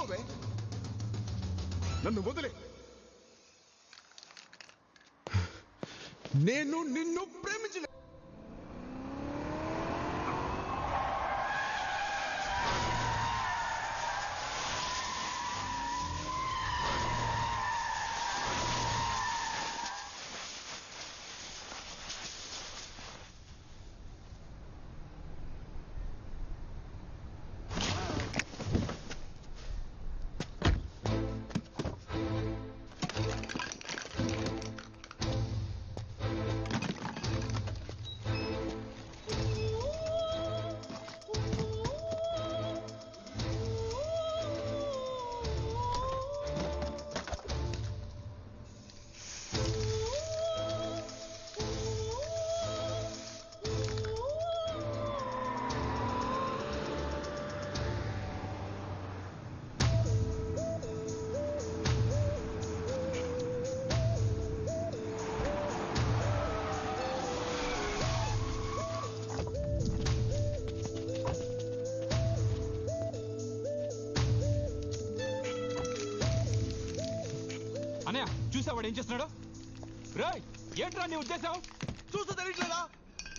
ఎందుకో తెలుసా నువ్వు పెద్ద సైకోవే నన్ను వదిలే. నేను నిన్ను చూసావాడు ఏం చేస్తున్నాడు? రాయ్ ఏంట్రా నీ ఉద్దేశం? చూస్తూ తెలియట్లేదా?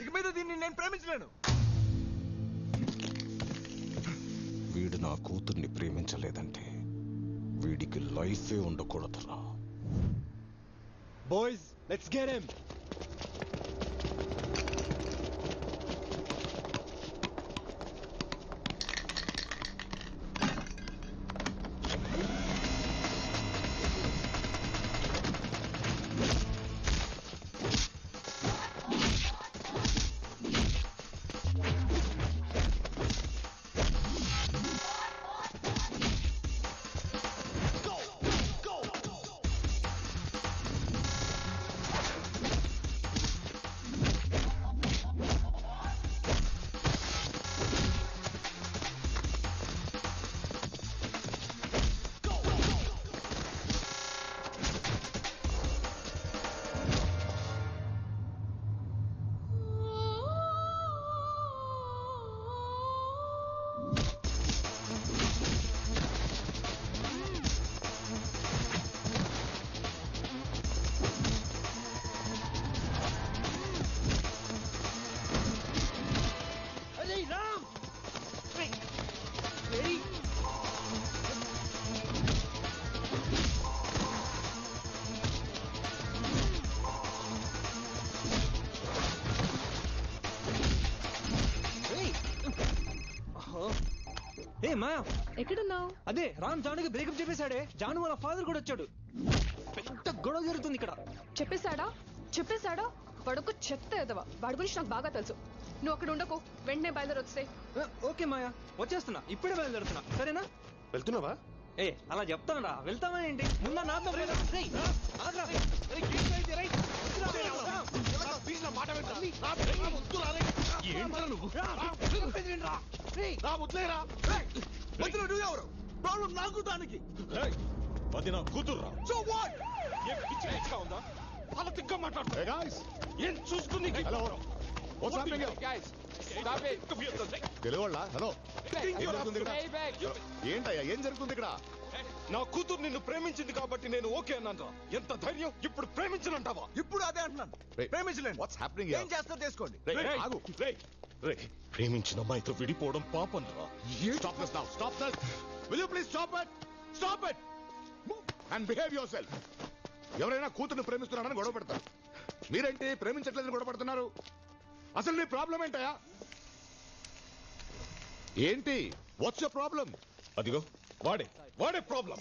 ఇక మీద దీన్ని నేను ప్రేమించలేను. వీడు నా కూతుర్ని ప్రేమించలేదంటే వీడికి లైఫే ఉండకూడదురా. బాయ్స్ లెట్స్ గెట్ హిమ్ ఏ మాయా ఎక్కడున్నావు అదే రామ్ జానుకి బ్రేకప్ చెప్పేశాడే జాను వాళ్ళ ఫాదర్ కూడా వచ్చాడు పెద్ద గొడవ జరుగుతుంది ఇక్కడ చెప్పేశాడా చెప్పేశాడా వాడొక చెత్త ఎదవా వాడి గురించి నాకు బాగా తెలుసు నువ్వు అక్కడ ఉండకు వెంటనే బయలుదేరి వస్తే ఆ, ఓకే మాయా వచ్చేస్తున్నా ఇప్పుడే బయలుదేరుతున్నా సరేనా వెళ్తున్నావా ఏ అలా చెప్తానరా వెళ్తావా ఏంటి ముందా నాతో రేయ్, రామ్. ఏంట్రా నువ్వు? నువ్వు ఎవరు ప్రాబ్లం నాకు దానికి అది నా కూతుర్రా సో వాట్ ఏ పిచ్చి పిచ్చిగా ఉందా అలా తిక్క మాట్లాడుతున్నా ఏం చూసుకుని హలో వాట్స్ హ్యాపెనింగ్ ఏంటయ్యా ఏం జరుగుతుంది ఇక్కడ నా కూతురు నిన్ను ప్రేమించింది కాబట్టి నేను ఓకే అన్నాను ఎంత ధైర్యం? ఇప్పుడు ప్రేమించనంటావా? ఇప్పుడు అదే అంటున్నాను. ప్రేమించలేను. what's happening ఏం? చేస్తారో చేసుకోండి రేయ్, రేయ్, ఆగు. రేయ్, రేయ్, ప్రేమించిన అమ్మాయితో విడిపోవడం పాపం రా stop this now stop this will you please stop it stop it and behave yourself ఎవరైనా కూతుర్ని ప్రేమిస్తున్నారని గొడవ పెడతారు. మీరేంటి ప్రేమించట్లేదని గొడవ పడుతున్నారు? అసలు నీ ప్రాబ్లం ఏంటయ్యా? ఏంటి? వాట్స్ యువర్ ప్రాబ్లం అదిగో. వాడే వాడే ప్రాబ్లం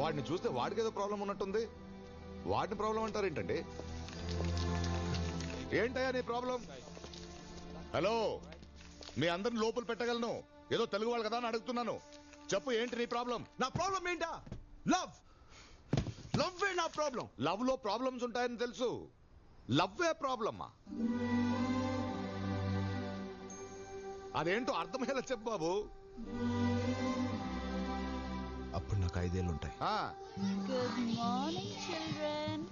వాడిని చూస్తే వాడికి ఏదో ప్రాబ్లం ఉన్నట్టుంది. వాడిని ప్రాబ్లం అంటారు ఏంటండి ఏంటయ్యా నీ ప్రాబ్లం హలో మీ అందరిని లోపల పెట్టగలను. ఏదో తెలుగు వాళ్ళు కదా అని అడుగుతున్నాను. చెప్పు ఏంటి నీ ప్రాబ్లం నా ప్రాబ్లం ఏంటా? లవ్ లవ్ నా ప్రాబ్లం లవ్లో ప్రాబ్లమ్స్ ఉంటాయని తెలుసు. లవ్ ఏ ప్రాబ్లమ్మా అదేంటో అర్థమయ్యేలా చెప్పు బాబు. అప్పుడు నాకు ఐదేళ్ళుంటాయి. Good morning children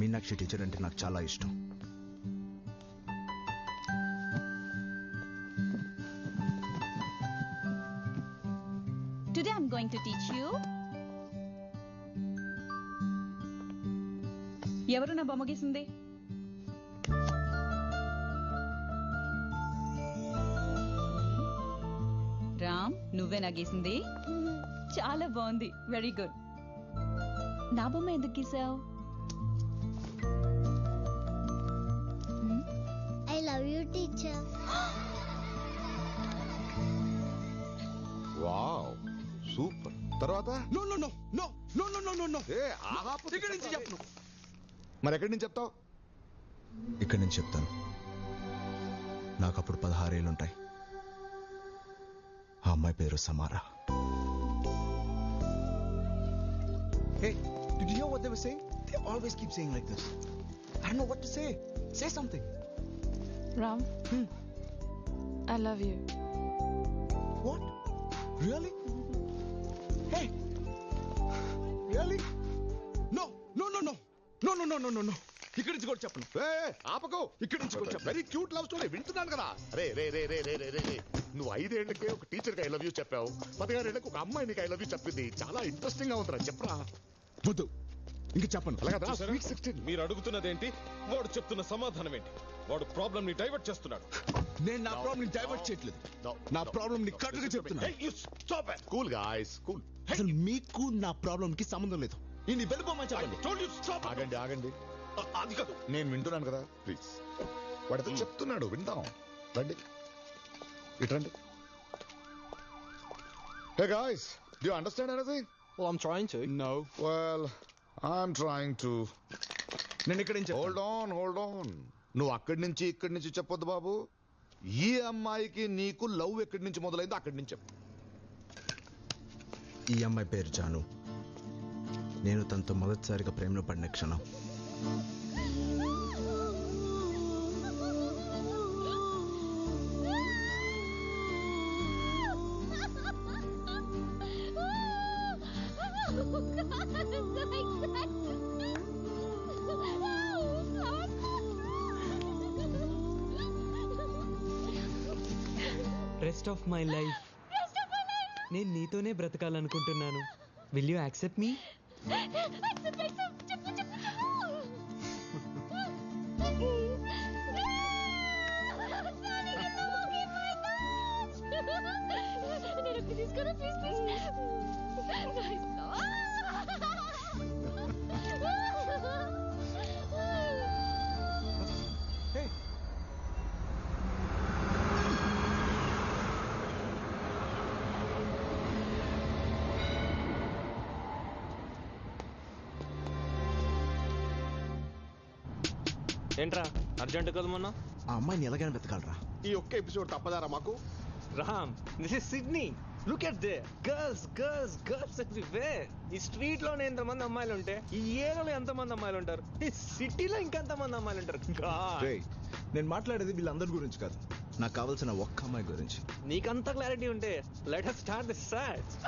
Meenakshi teacher అంటే నాకు చాలా ఇష్టం. Today I'm going to teach you ఎవరు నా బొమ్మ గీసింది? రామ్ నువ్వే నా గీసింది? చాలా బాగుంది. వెరీ గుడ్ నా బొమ్మ ఎందుకు గీసావు? I love you, teacher. Wow super తర్వాత? No, no, no, no, no, no, no, no, no. ఏ ఆహా ఇక్కడి నుంచి చెప్పను. మరి ఎక్కడి నుంచి చెప్తావు? ఇక్కడి నుంచి చెప్తాను. నాకు అప్పుడు పదహారేళ్ళు ఉంటాయి ఆ అమ్మాయి పేరు Samara. Hey, did you hear what they were saying? They always keep saying like this. I don't know what to say. Say something. Ram I love you What? Really? Hey! Really? No, no, no, no. No, no, no, no, no, no. ఇక్కడి నుంచి కూడా చెప్పను ఏ ఆపకు ఇక్కడి నుంచి కూడా చెప్పను very cute love story వింటున్నాను కదా రే రే రే రే రే రే రే రే. నువ్వు ఐదేళ్ళకే ఒక టీచర్కి ఐ లవ్ యూ చెప్పావు పదిహారేళ్ళకి ఒక అమ్మాయి నీకు ఐ లవ్ యూ చెప్పింది చాలా ఇంట్రెస్టింగ్గా ఉందిరా చెప్పరా వద్దు. ఇంక చెప్పను. మీరు అడుగుతున్నదేంటి? వాడు చెప్తున్న సమాధానం ఏంటి వాడు ప్రాబ్లం ని డైవర్ట్ చేస్తున్నాడు. నేను నా ప్రాబ్లం డైవర్ట్ చేయట్లేదు. నా ప్రాబ్లం ని కట్టుగా చెప్తున్నా కూల్ గాయ్స్ కూల్ అసలు మీకు నా ప్రాబ్లం కి సంబంధం లేదు. ఈ వెళ్ళిపోమని చెప్పండి. ఆగండి ఆగండి. అది కాదు. నేను వింటున్నాను కదా ప్లీజ్ వాడితో చెప్తున్నాడు విందాం. రండి. ఇటండి hey guys do you understand anything Well, I'm trying to. No well I'm trying to నేను ఇక్కడ నుంచి హోల్డ్ ఆన్ హోల్డ్ ఆన్ నువ్వు అక్కడి నుంచి ఇక్కడి నుంచి చెప్పొద్దు బాబు. ఈ అమ్మాయికి నీకు లవ్ ఎక్కడి నుంచి మొదలైందో అక్కడి నుంచి చెప్పు. ఈ అమ్మాయి పేరు జాను. నేను తనతో మొదటిసారిగా ప్రేమలో పడిన క్షణం. రెస్ట్ ఆఫ్ మై లైఫ్ నేను నీతోనే బ్రతకాలనుకుంటున్నాను. విల్ యూ యాక్సెప్ట్ మీ తీసుకురా ప్లీజ్ Hey. ఏంట్రా? అర్జెంట్ కదా మొన్న? ఆ అమ్మాయిని ఎలాగైనా వెతకాలరా. ఈ ఒక్క ఎపిసోడ్ తప్పదారా మాకు? Ram this is Sydney. Look at the girls girls girls everywhere ఈ స్ట్రీట్లోనే ఎంతమంది అమ్మాయిలు ఉంటే ఈ ఏరియాలో ఎంతమంది అమ్మాయిలు ఉంటారు? ఈ సిటీలో ఇంకెంతమంది అమ్మాయిలు ఉంటారు? God. రేయ్ నేను మాట్లాడేది వీళ్ళందరి గురించి కాదు. నాకు కావాల్సిన ఒక్క అమ్మాయి గురించి. నీకంత క్లారిటీ ఉంటే let us start this shot